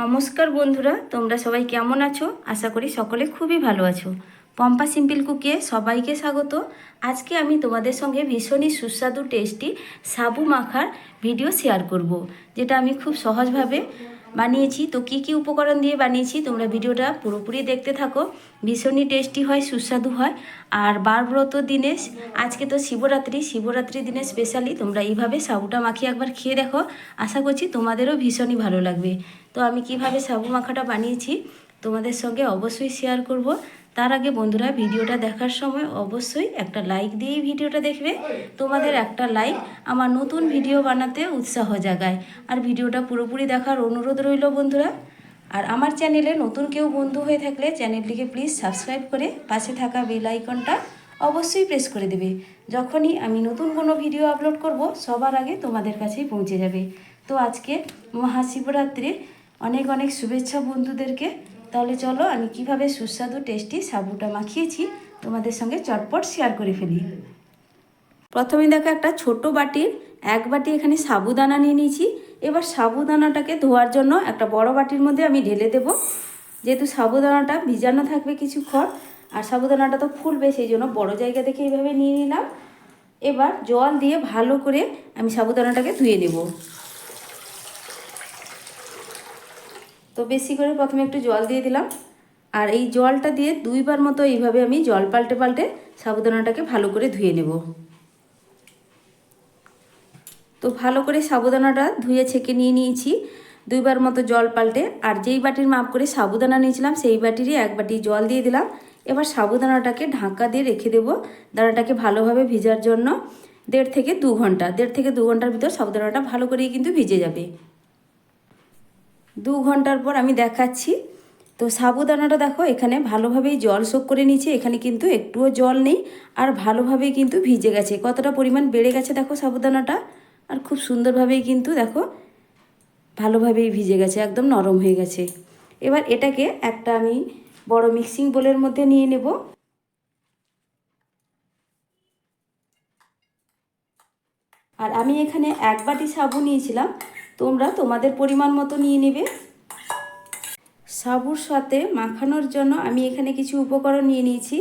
নমস্কার বন্ধুরা, তোমরা সবাই কেমন আছো আশা করি সকলে খুবই ভালো আছো পম্পা সিম্পল কুকে সবাইকে স্বাগত আজকে আমি তোমাদের সঙ্গে ভীষণই সুস্বাদু, টেস্টি সাবু মাখার ভিডিও শেয়ার করব। যেটা আমি খুব সহজভাবে বানিয়েছি। তো কি কি উপকরণ দিয়ে বানিয়েছি তোমরা ভিডিওটা পুরোপুরি দেখতে থাকো। ভীষণই টেস্টি হয়, সুস্বাদু হয়। আর বারব্রত দিনে আজকে তো শিবরাত্রি শিবরাত্রি দিনে স্পেশালি তোমরা এইভাবে সাবুটা মাখিয়ে একবার খেয়ে দেখো। আশা করছি তোমাদেরও ভীষণই ভালো লাগবে। তো আমি কীভাবে সাবু মাখাটা বানিয়েছি তোমাদের সঙ্গে অবশ্যই শেয়ার করব। তার আগে বন্ধুরা ভিডিওটা দেখার সময় অবশ্যই একটা লাইক দিয়েই ভিডিওটা দেখবে। তোমাদের একটা লাইক আমার নতুন ভিডিও বানাতে উৎসাহ জাগায়। আর ভিডিওটা পুরোপুরি দেখার অনুরোধ রইল বন্ধুরা। আর আমার চ্যানেলে নতুন কেউ বন্ধু হয়ে থাকলে চ্যানেলটিকে প্লিজ সাবস্ক্রাইব করে পাশে থাকা বেল আইকনটা অবশ্যই প্রেস করে দেবে। যখনই আমি নতুন কোনো ভিডিও আপলোড করব, সবার আগে তোমাদের কাছেই পৌঁছে যাবে। তো আজকে মহাশিবরাত্রির অনেক অনেক শুভেচ্ছা বন্ধুদেরকে। তাহলে চলো আমি কীভাবে সুস্বাদু টেস্টি সাবুটা মাখিয়েছি তোমাদের সঙ্গে চটপট শেয়ার করে ফেলি। প্রথমে দেখো একটা ছোট বাটির এক বাটি এখানে সাবুদানা নিয়ে নিয়েছি। এবার সাবুদানাটাকে ধোয়ার জন্য একটা বড় বাটির মধ্যে আমি ঢেলে দেব। যেহেতু সাবুদানাটা ভিজানো থাকবে কিছুক্ষণ, আর সাবুদানাটা তো ফুলবে, সেই জন্য বড় জায়গা থেকে এইভাবে নিয়ে নিলাম। এবার জল দিয়ে ভালো করে আমি সাবুদানাটাকে ধুয়ে নেব। তো বেশি করে প্রথমে একটু জল দিয়ে দিলাম। আর এই জলটা দিয়ে দুইবার মতো এইভাবে আমি জল পাল্টে পাল্টে সাবুদানাটাকে ভালো করে ধুয়ে নেব। তো ভালো করে সাবুদানাটা ধুয়ে ছেঁকে নিয়ে নিয়েছি। দুইবার মতো জল পাল্টে। আর যেই বাটির মাপ করে সাবুদানা নিয়েছিলাম, সেই বাটিরই এক বাটি জল দিয়ে দিলাম। এবার সাবুদানাটাকে ঢাকা দিয়ে রেখে দেবো দানাটাকে ভালোভাবে ভিজার জন্য। দেড় থেকে দু ঘণ্টা, দেড় থেকে দু ঘণ্টার ভিতর সাবুদানাটা ভালো করেই কিন্তু ভিজে যাবে। দু ঘণ্টার পর আমি দেখাচ্ছি। তো সাবুদানাটা দেখো, এখানে ভালোভাবেই জল শোক করে নিয়েছি। এখানে কিন্তু একটুও জল নেই আর ভালোভাবেই কিন্তু ভিজে গেছে। কতটা পরিমাণ বেড়ে গেছে দেখো সাবুদানাটা। আর খুব সুন্দরভাবেই কিন্তু দেখো ভালোভাবেই ভিজে গেছে, একদম নরম হয়ে গেছে। এবার এটাকে একটা আমি বড় মিক্সিং বোলের মধ্যে নিয়ে নেব। আর আমি এখানে এক বাটি সাবু নিয়েছিলাম। তোমরা তোমাদের পরিমাণ মতো নিয়ে নেবে। সাবুর সাথে মাখানোর জন্য আমি এখানে কিছু উপকরণ নিয়ে নিয়েছি।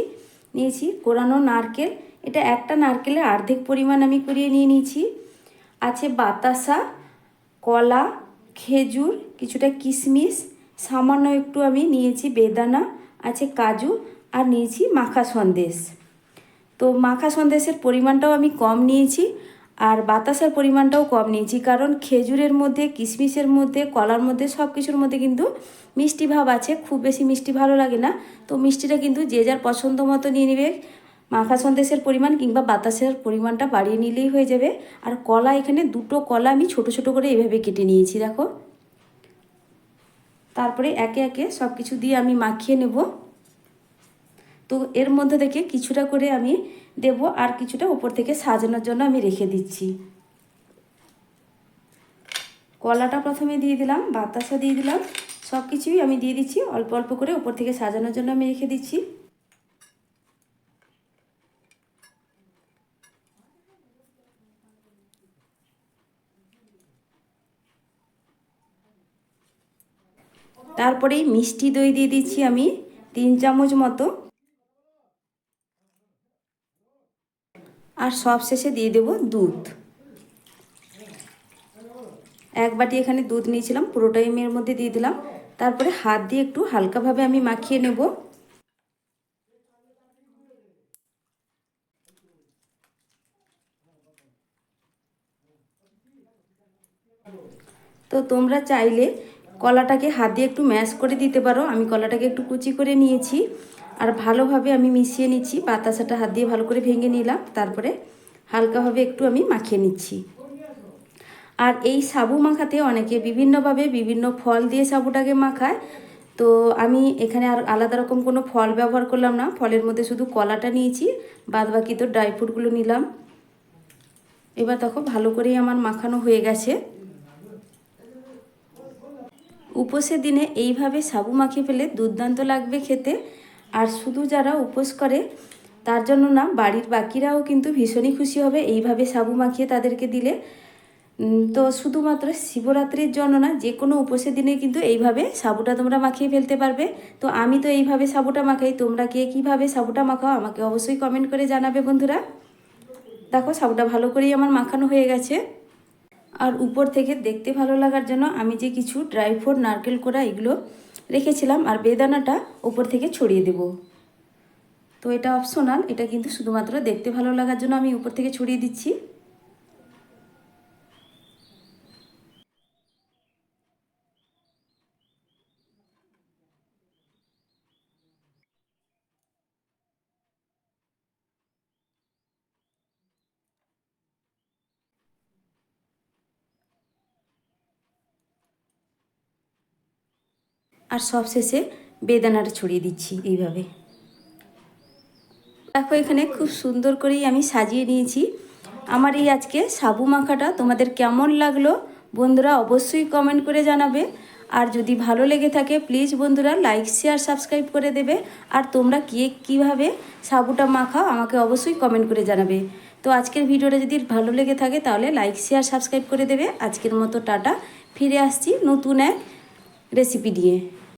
নিয়েছি কোরানো নারকেল। এটা একটা নারকেলের অর্ধেক পরিমাণ আমি করিয়ে নিয়ে নিয়েছি। আছে বাতাসা, কলা, খেজুর, কিছুটা কিশমিশ, সামান্য একটু আমি নিয়েছি বেদানা, আছে কাজু আর নিয়েছি মাখা সন্দেশ। তো মাখা সন্দেশের পরিমাণটাও আমি কম নিয়েছি। আর বাতাসার পরিমাণটাও কম নিয়েছি কারণ খেজুরের মধ্যে, কিশমিশের মধ্যে, কলার মধ্যে সব কিছুর মধ্যে কিন্তু মিষ্টি ভাব আছে, খুব বেশি মিষ্টি ভালো লাগে না। তো মিষ্টিটা কিন্তু যে যার পছন্দ মতো নিয়ে নেবে। মাখা সন্দেশের পরিমাণ কিংবা বাতাসের পরিমাণটা বাড়িয়ে নিলেই হয়ে যাবে। আর কলা এখানে দুটো কলা আমি ছোট ছোট করে এভাবে কেটে নিয়েছি, দেখো। তারপরে একে একে সব কিছু দিয়ে আমি মাখিয়ে নেব। তো এর মধ্যে থেকে কিছুটা করে আমি দেব আর কিছুটা উপর থেকে সাজানোর জন্য আমি রেখে দিচ্ছি। কলাটা প্রথমে দিয়ে দিলাম বাতাসা দিয়ে দিলাম সব কিছুই আমি দিয়ে দিচ্ছি, অল্প অল্প করে উপর থেকে সাজানোর জন্য আমি রেখে দিচ্ছি। তারপরেই মিষ্টি দই দিয়ে দিচ্ছি আমি, তিন চামচ মতো। আর সব শেষে দিয়ে দেব দুধ। এক বাটি এখানে দুধ নিয়েছিলাম, পুরোটাই আমি এর মধ্যে দিয়ে দিলাম। তারপরে হাত দিয়ে একটু হালকাভাবে আমি মাখিয়ে নেব। তো তোমরা চাইলে কলাটাকে হাত দিয়ে একটু ম্যাশ করে দিতে পারো। আমি কলাটাকে একটু কুচি করে নিয়েছি। আর ভালোভাবে আমি মিশিয়ে নিচ্ছি, বাতাসাটা হাত দিয়ে ভালো করে ভেঙে নিলাম, তারপরে হালকাভাবে একটু আমি মাখিয়ে নিচ্ছি। আর এই সাবু মাখাতে অনেকে বিভিন্নভাবে বিভিন্ন ফল দিয়ে সাবুটাকে মাখায়, তো আমি এখানে আর আলাদা রকম কোনো ফল ব্যবহার করলাম না, ফলের মধ্যে শুধু কলাটা নিয়েছি বাদ বাকি তো ড্রাই ফ্রুটগুলো নিলাম। এবার দেখো ভালো করেই আমার মাখানো হয়ে গেছে। উপোসের দিনে এইভাবে সাবু মাখিয়ে ফেলে দুর্দান্ত লাগবে খেতে। আর শুধু যারা উপোস করে, তার জন্য না, বাড়ির বাকিরাও কিন্তু ভীষণই খুশি হবে। এইভাবে সাবু মাখিয়ে তাদেরকে দিলে তো শুধুমাত্র শিবরাত্রির জন্য না যে কোনো উপসের দিনে কিন্তু এইভাবে সাবুটা তোমরা মাখিয়ে ফেলতে পারবে। তো আমি তো এইভাবে সাবুটা মাখাই, তোমরা কে কীভাবে সাবুটা মাখাও, আমাকে অবশ্যই কমেন্ট করে জানাবে বন্ধুরা। দেখো, সাবুটা ভালো করেই আমার মাখানো হয়ে গেছে। আর উপর থেকে দেখতে ভালো লাগার জন্য আমি যে কিছু ড্রাই ফ্রুট নারকেল কোড়া, এগুলো রেখেছিলাম আর বেদানাটা উপর থেকে ছড়িয়ে দেব। তো এটা অপশনাল এটা কিন্তু শুধুমাত্র দেখতে ভালো লাগার জন্য আমি উপর থেকে ছড়িয়ে দিচ্ছি। আর সব শেষে বেদানাটা ছড়িয়ে দিচ্ছি এইভাবে। দেখো, এখানে খুব সুন্দর করেই আমি সাজিয়ে নিয়েছি। আমার এই আজকে সাবু মাখাটা তোমাদের কেমন লাগল বন্ধুরা অবশ্যই কমেন্ট করে জানাবে। আর যদি ভালো লেগে থাকে প্লিজ বন্ধুরা লাইক শেয়ার সাবস্ক্রাইব করে দেবে। আর তোমরা কে কীভাবে সাবুটা মাখাও আমাকে অবশ্যই কমেন্ট করে জানাবে। তো আজকের ভিডিওটা যদি ভালো লেগে থাকে, তাহলে লাইক শেয়ার সাবস্ক্রাইব করে দেবে। আজকের মতো টাটা। ফিরে আসছি নতুন এক রেসিপি নিয়ে